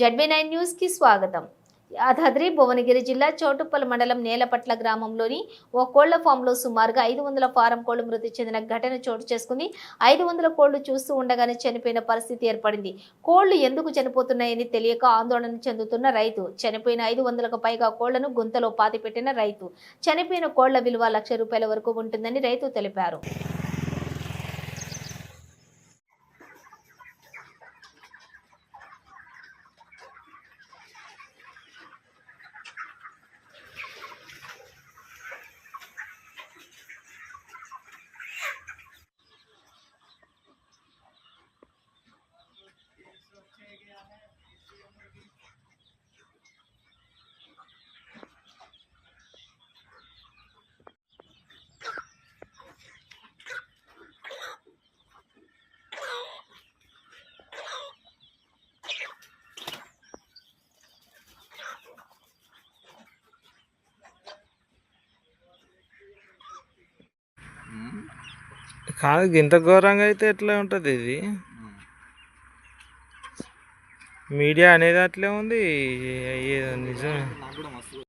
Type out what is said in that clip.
ZB nine న్యూస్కి స్వాగతం. యాదాద్రి భువనగిరి జిల్లా చౌటుప్పల్ మండలం నేలపట్ల గ్రామంలోని ఓ కోళ్ళ ఫామ్లో సుమారుగా ఐదు వందల ఫారం కోళ్ళు మృతి చెందిన ఘటన చోటు చేసుకుంది. ఐదు వందల కోళ్ళు చూస్తూ ఉండగానే చనిపోయిన పరిస్థితి ఏర్పడింది. కోళ్ళు ఎందుకు చనిపోతున్నాయని తెలియక ఆందోళన చెందుతున్న రైతు చనిపోయిన ఐదు వందలకు పైగా కోళ్ళను గుంతలో పాతిపెట్టిన రైతు. చనిపోయిన కోళ్ళ విలువ లక్ష రూపాయల వరకు ఉంటుందని రైతు తెలిపారు. కాదు ఇంత ఘోరంగా అయితే ఎట్లా ఉంటుంది ఇది మీడియా అనేది అట్లే ఉంది అయ్యేది నిజం